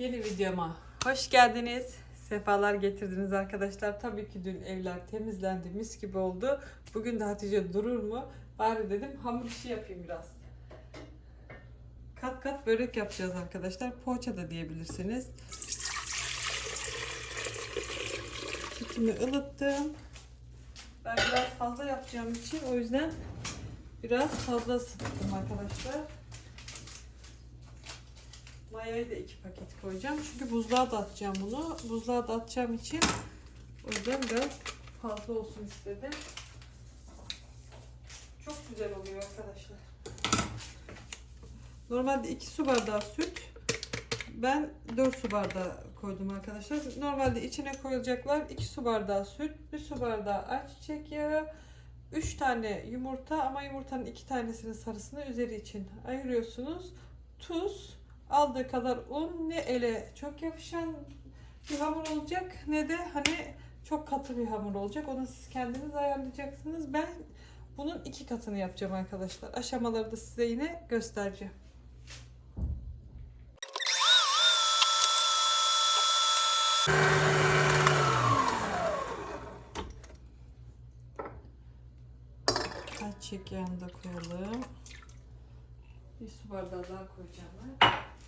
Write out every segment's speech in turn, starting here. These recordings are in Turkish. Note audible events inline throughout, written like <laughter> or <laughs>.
Yeni videoma hoş geldiniz. Sefalar getirdiniz arkadaşlar. Tabii ki dün evler temizlendi, mis gibi oldu. Bugün de Hatice durur mu? Bari dedim hamur işi yapayım biraz. Kat kat börek yapacağız arkadaşlar. Poğaça da diyebilirsiniz. Sütümü ılıttım. Ben biraz fazla yapacağım için o yüzden biraz fazla ısıttım arkadaşlar. Mayayı da iki paket koyacağım. Çünkü buzluğa da atacağım bunu. Buzluğa da atacağım için o yüzden biraz fazla olsun istedim. Çok güzel oluyor arkadaşlar. Normalde 2 su bardağı süt. Ben 4 su bardağı koydum arkadaşlar. Normalde içine koyulacaklar 2 su bardağı süt, 1 su bardağı ayçiçek yağı, 3 tane yumurta ama yumurtanın 2 tanesinin sarısını üzeri için ayırıyorsunuz. Tuz, aldığı kadar un ne ele çok yapışan bir hamur olacak ne de hani çok katı bir hamur olacak. Onu siz kendiniz ayarlayacaksınız. Ben bunun iki katını yapacağım arkadaşlar. Aşamaları da size yine göstereceğim. Ayçiçek yağını da koyalım. Bir su bardağı daha koyacağım.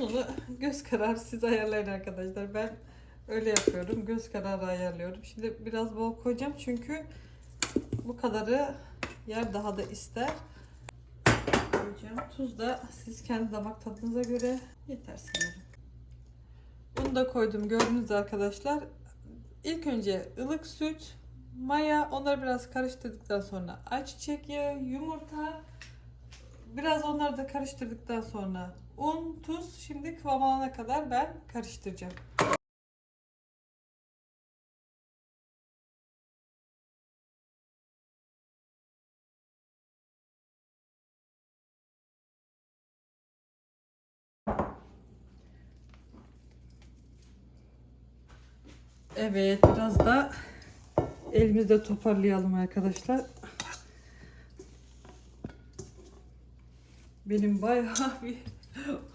Onu da göz kararı siz ayarlayın arkadaşlar. Ben öyle yapıyorum. Göz kararı ayarlıyorum. Şimdi biraz bol koyacağım çünkü bu kadarı yer daha da ister. Koyacağım. Tuz da siz kendi damak tadınıza göre yeter sanırım. Bunu da koydum gördünüz arkadaşlar. İlk önce ılık süt, maya, onları biraz karıştırdıktan sonra ayçiçek yağı, yumurta, Biraz onları da karıştırdıktan sonra un, tuz şimdi kıvam alana kadar ben karıştıracağım. Evet biraz da elimizde toparlayalım arkadaşlar. Benim bayağı <laughs> bir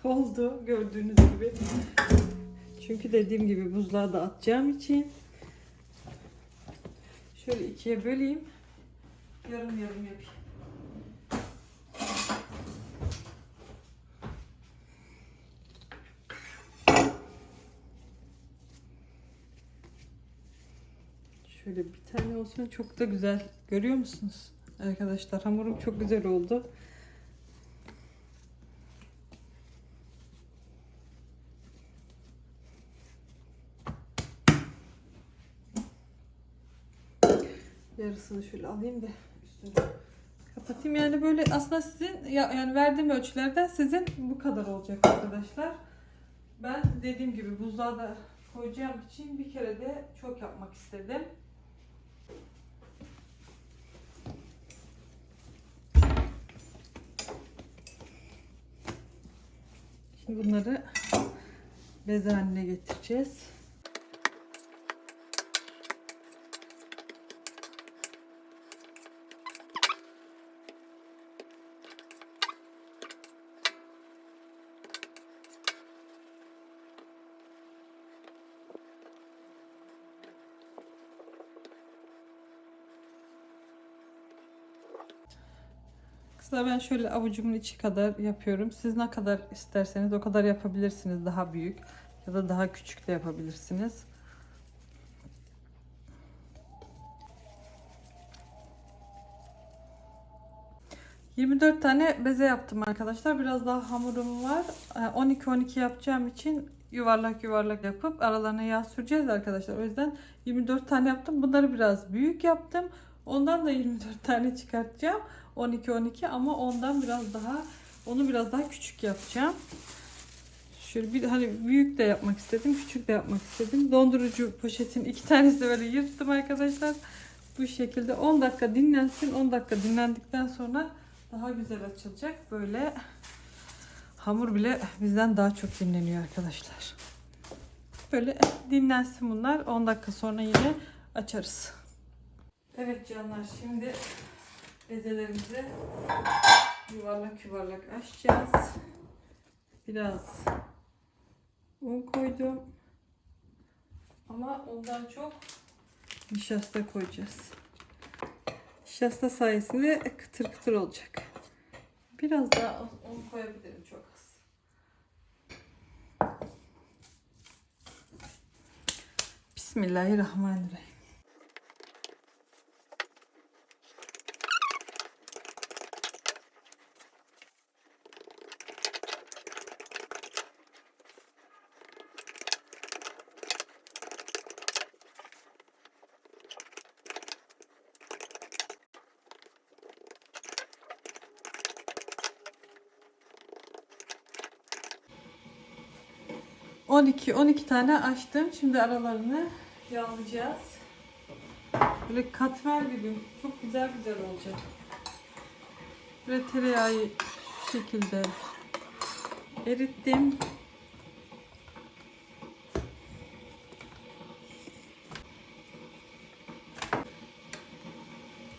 oldu gördüğünüz gibi. Çünkü dediğim gibi buzluğa da atacağım için şöyle ikiye böleyim. Yarım yarım yapayım. Şöyle bir tane olsun çok da güzel. Görüyor musunuz? Arkadaşlar hamurum çok güzel oldu. Yarısını şöyle alayım da üstüne kapatayım. Yani böyle aslında sizin ya- yani verdiğim ölçülerden sizin bu kadar olacak arkadaşlar. Ben dediğim gibi buzluğa da koyacağım için bir kere de çok yapmak istedim. Şimdi bunları bez haline getireceğiz. Kısa ben şöyle avucumun içi kadar yapıyorum. Siz ne kadar isterseniz o kadar yapabilirsiniz. Daha büyük ya da daha küçük de yapabilirsiniz. ...24 tane beze yaptım arkadaşlar. Biraz daha hamurum var. Ee, 12-12 yapacağım için yuvarlak yuvarlak yapıp aralarına yağ süreceğiz arkadaşlar. O yüzden 24 tane yaptım. Bunları biraz büyük yaptım. Ondan da 24 tane çıkartacağım. 12 12 ama ondan biraz daha onu biraz daha küçük yapacağım. Şöyle bir hani büyük de yapmak istedim, küçük de yapmak istedim. Dondurucu poşetin iki tanesi de böyle yırttım arkadaşlar. Bu şekilde 10 dakika dinlensin. 10 dakika dinlendikten sonra daha güzel açılacak. Böyle hamur bile bizden daha çok dinleniyor arkadaşlar. Böyle dinlensin bunlar. 10 dakika sonra yine açarız. Evet canlar şimdi bezelerimizi yuvarlak yuvarlak açacağız. Biraz un koydum. Ama ondan çok nişasta koyacağız. Nişasta sayesinde kıtır kıtır olacak. Biraz daha un koyabilirim çok az. Bismillahirrahmanirrahim. On iki, on iki tane açtım. Şimdi aralarını yağlayacağız. Böyle katmer gibi. Çok güzel güzel olacak. Böyle tereyağı şu şekilde erittim.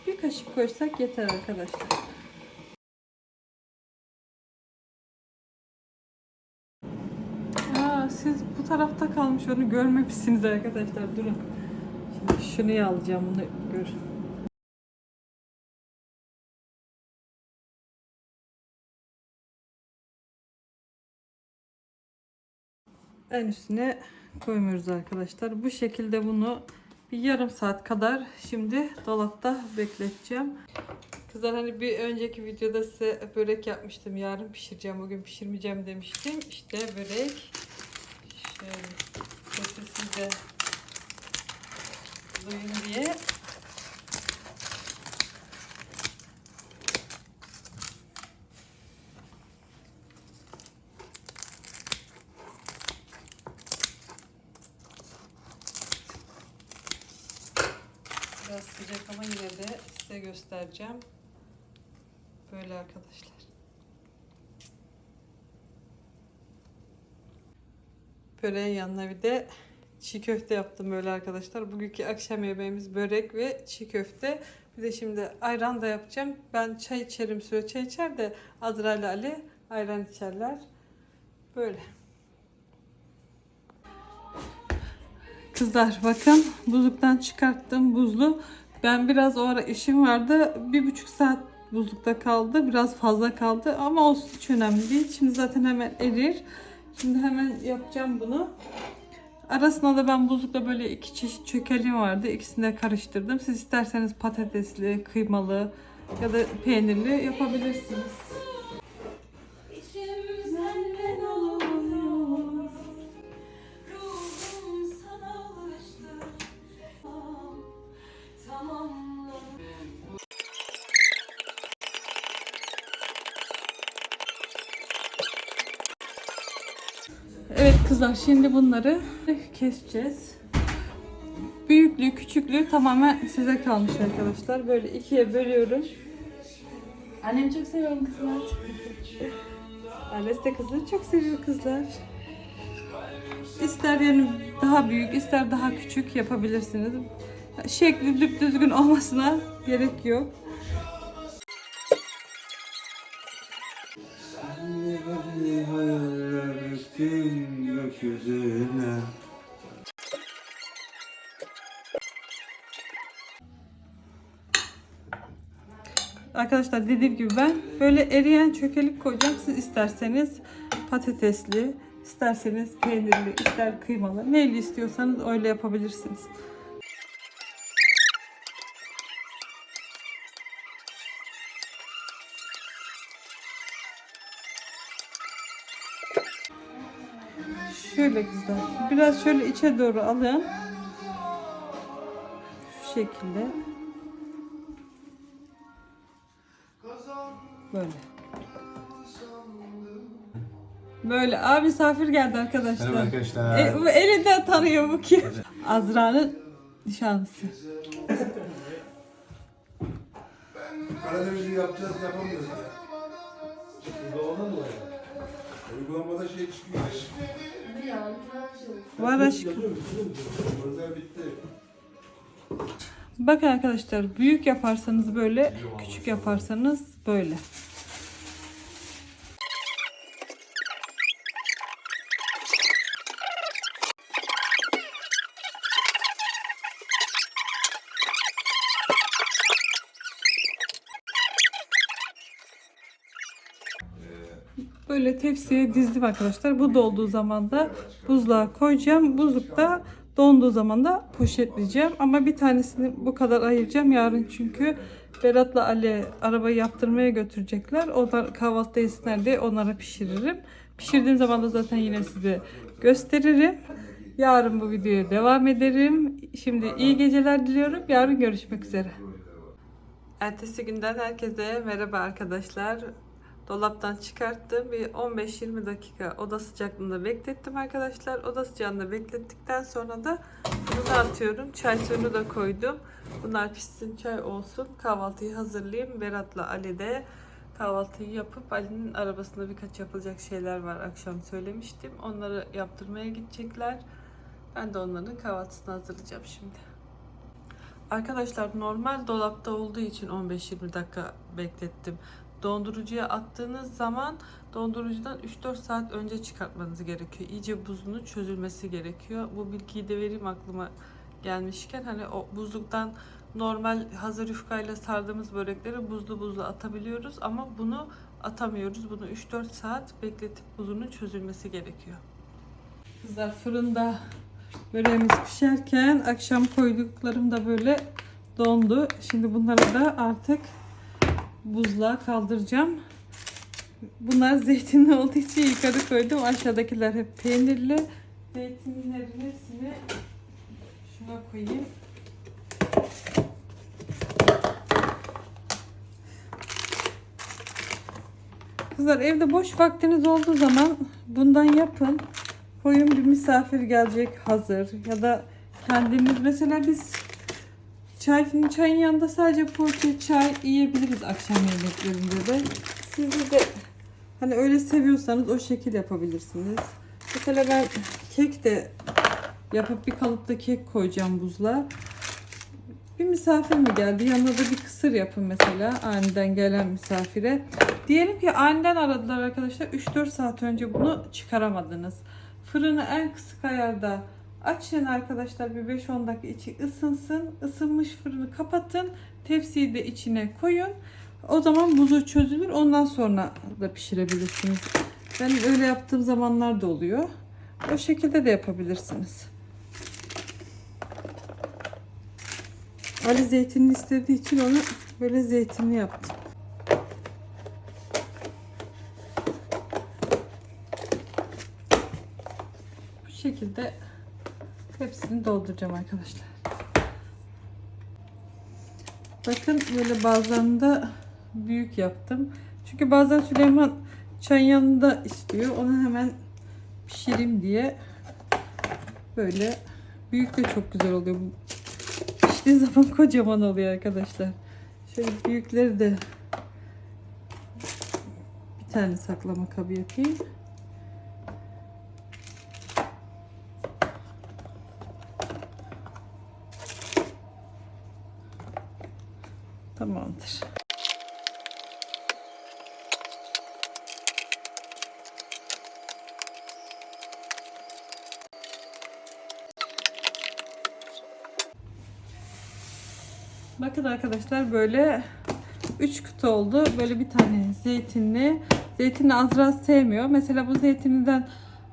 Bir kaşık koysak yeter arkadaşlar. Aa, siz bu tarafta kalmış onu görmemişsiniz arkadaşlar. Durun. Şimdi şunu alacağım bunu gör. En üstüne koymuyoruz arkadaşlar. Bu şekilde bunu bir yarım saat kadar şimdi dolapta bekleteceğim. Kızlar hani bir önceki videoda size börek yapmıştım. Yarın pişireceğim, bugün pişirmeyeceğim demiştim. İşte börek. Şöyle sesi size duyun diye. Biraz sıcak ama yine de size göstereceğim. Böyle arkadaşlar. Böreğin yanına bir de çiğ köfte yaptım böyle arkadaşlar. Bugünkü akşam yemeğimiz börek ve çiğ köfte. Bir de şimdi ayran da yapacağım. Ben çay içerim süre çay içer de Azra ile Ali ayran içerler. Böyle. Kızlar bakın buzluktan çıkarttım buzlu. Ben biraz o ara işim vardı. Bir buçuk saat buzlukta kaldı. Biraz fazla kaldı ama olsun hiç önemli değil. Şimdi zaten hemen erir. Şimdi hemen yapacağım bunu. Arasına da ben buzlukta böyle iki çeşit çökelim vardı. İkisini de karıştırdım. Siz isterseniz patatesli, kıymalı ya da peynirli yapabilirsiniz. Şimdi bunları keseceğiz. Büyüklüğü küçüklüğü tamamen size kalmış arkadaşlar. Böyle ikiye bölüyorum. Annem çok seviyorum kızlar. Ales de kızları çok seviyor kızlar. İster yani daha büyük ister daha küçük yapabilirsiniz. Şekli düzgün olmasına gerek yok. Gökyüzüne Arkadaşlar dediğim gibi ben böyle eriyen çökelik koyacağım. Siz isterseniz patatesli, isterseniz peynirli, ister kıymalı. Neyle istiyorsanız öyle yapabilirsiniz. Şöyle kızlar. Biraz şöyle içe doğru alın. Şu şekilde. Böyle. Böyle abi misafir geldi arkadaşlar. Merhaba arkadaşlar. E, bu elinden tanıyor bu kim? Azra'nın nişanlısı. Karadeniz'i yapacağız yapamıyoruz ya. Uygulamadan Uygulamada şey çıkıyor. Ya. Var aşkım. Bakın arkadaşlar büyük yaparsanız böyle, küçük yaparsanız böyle. Tepsiye dizdim arkadaşlar. Bu dolduğu zaman da buzluğa koyacağım. Buzlukta donduğu zaman da poşetleyeceğim. Ama bir tanesini bu kadar ayıracağım yarın çünkü Berat'la Ali arabayı yaptırmaya götürecekler. Onlar kahvaltıda yesinler diye onlara pişiririm. Pişirdiğim zaman da zaten yine size gösteririm. Yarın bu videoya devam ederim. Şimdi iyi geceler diliyorum. Yarın görüşmek üzere. Ertesi günden herkese merhaba arkadaşlar. Dolaptan çıkarttım. Bir 15-20 dakika oda sıcaklığında beklettim arkadaşlar. Oda sıcağında beklettikten sonra da bunu atıyorum. Çay suyunu da koydum. Bunlar pişsin çay olsun. Kahvaltıyı hazırlayayım. Berat'la Ali de kahvaltıyı yapıp Ali'nin arabasında birkaç yapılacak şeyler var akşam söylemiştim. Onları yaptırmaya gidecekler. Ben de onların kahvaltısını hazırlayacağım şimdi. Arkadaşlar normal dolapta olduğu için 15-20 dakika beklettim. Dondurucuya attığınız zaman dondurucudan 3-4 saat önce çıkartmanız gerekiyor. İyice buzunun çözülmesi gerekiyor. Bu bilgiyi de vereyim aklıma gelmişken hani o buzluktan normal hazır yufkayla sardığımız börekleri buzlu buzlu atabiliyoruz ama bunu atamıyoruz. Bunu 3-4 saat bekletip buzunun çözülmesi gerekiyor. Kızlar fırında böreğimiz pişerken akşam koyduklarım da böyle dondu. Şimdi bunları da artık buzluğa kaldıracağım. Bunlar zeytinli olduğu için yukarı koydum. Aşağıdakiler hep peynirli. Zeytinlerin hepsini şuna koyayım. Kızlar evde boş vaktiniz olduğu zaman bundan yapın. Koyun bir misafir gelecek hazır ya da kendimiz mesela biz çay çayın yanında sadece poğaça çay yiyebiliriz akşam yemeklerinde de. Siz de hani öyle seviyorsanız o şekil yapabilirsiniz. Mesela ben kek de yapıp bir kalıpta kek koyacağım buzluğa. Bir misafir mi geldi? Yanına da bir kısır yapın mesela aniden gelen misafire. Diyelim ki aniden aradılar arkadaşlar. 3-4 saat önce bunu çıkaramadınız. Fırını en kısık ayarda açın arkadaşlar bir 5-10 dakika içi ısınsın. Isınmış fırını kapatın. Tepsiyi de içine koyun. O zaman buzu çözülür. Ondan sonra da pişirebilirsiniz. Ben öyle yaptığım zamanlar da oluyor. O şekilde de yapabilirsiniz. Ali zeytinli istediği için onu böyle zeytinli yaptım. Bu şekilde hepsini dolduracağım arkadaşlar. Bakın böyle bazılarında büyük yaptım. Çünkü bazen Süleyman çayın yanında istiyor. Onu hemen pişireyim diye böyle büyük de çok güzel oluyor. Piştiği zaman <laughs> kocaman oluyor arkadaşlar. Şöyle büyükleri de bir tane saklama kabı yapayım. Tamamdır. Bakın arkadaşlar böyle 3 kutu oldu. Böyle bir tane zeytinli. Zeytini Azra sevmiyor. Mesela bu zeytininden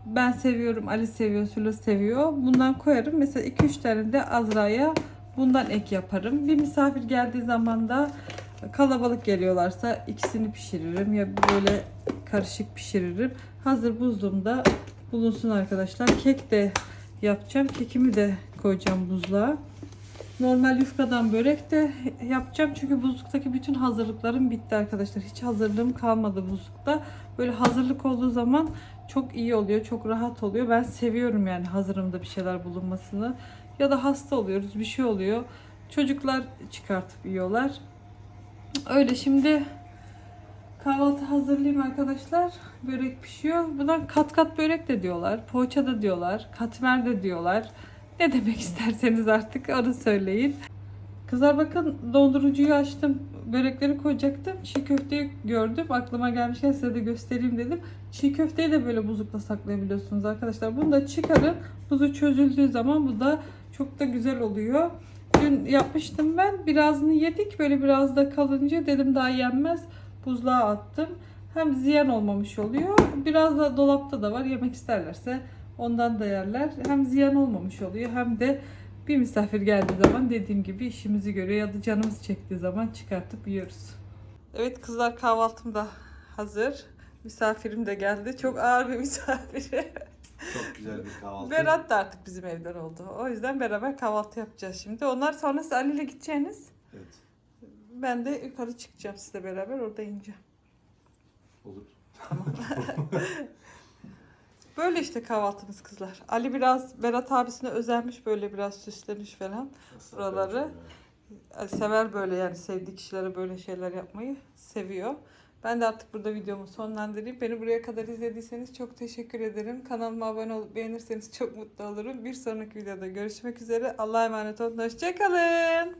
ben seviyorum, Ali seviyor, Sulu seviyor. Bundan koyarım. Mesela 2-3 tane de Azra'ya bundan ek yaparım. Bir misafir geldiği zaman da kalabalık geliyorlarsa ikisini pişiririm ya böyle karışık pişiririm. Hazır buzluğumda bulunsun arkadaşlar. Kek de yapacağım. Kekimi de koyacağım buzluğa. Normal yufkadan börek de yapacağım. Çünkü buzluktaki bütün hazırlıklarım bitti arkadaşlar. Hiç hazırlığım kalmadı buzlukta. Böyle hazırlık olduğu zaman çok iyi oluyor. Çok rahat oluyor. Ben seviyorum yani hazırımda bir şeyler bulunmasını. Ya da hasta oluyoruz. Bir şey oluyor. Çocuklar çıkartıp yiyorlar. Öyle şimdi kahvaltı hazırlayayım arkadaşlar. Börek pişiyor. Buna kat kat börek de diyorlar. Poğaça da diyorlar. Katmer de diyorlar. Ne demek <laughs> isterseniz artık onu söyleyin. Kızlar bakın dondurucuyu açtım. Börekleri koyacaktım. Çiğ köfteyi gördüm. Aklıma gelmişken size de göstereyim dedim. Çiğ köfteyi de böyle buzlukta saklayabiliyorsunuz arkadaşlar. Bunu da çıkarın. Buzu çözüldüğü zaman bu da çok da güzel oluyor. Dün yapmıştım ben. Birazını yedik. Böyle biraz da kalınca dedim daha yenmez. Buzluğa attım. Hem ziyan olmamış oluyor. Biraz da dolapta da var. Yemek isterlerse ondan da yerler. Hem ziyan olmamış oluyor hem de bir misafir geldiği zaman dediğim gibi işimizi görüyor ya da canımız çektiği zaman çıkartıp yiyoruz. Evet kızlar kahvaltım da hazır. Misafirim de geldi. Çok ağır bir misafir. Çok güzel bir kahvaltı. Berat da artık bizim evden oldu. O yüzden beraber kahvaltı yapacağız şimdi. Onlar sonrası Ali ile gideceğiniz. Evet. Ben de yukarı çıkacağım sizle beraber orada ineceğim. Olur. <laughs> <laughs> Böyle işte kahvaltımız kızlar. Ali biraz Berat abisine özenmiş böyle biraz süslemiş falan. Nasıl Buraları- sever böyle yani sevdiği kişilere böyle şeyler yapmayı seviyor. Ben de artık burada videomu sonlandırayım. Beni buraya kadar izlediyseniz çok teşekkür ederim. Kanalıma abone olup beğenirseniz çok mutlu olurum. Bir sonraki videoda görüşmek üzere. Allah'a emanet olun. Hoşçakalın.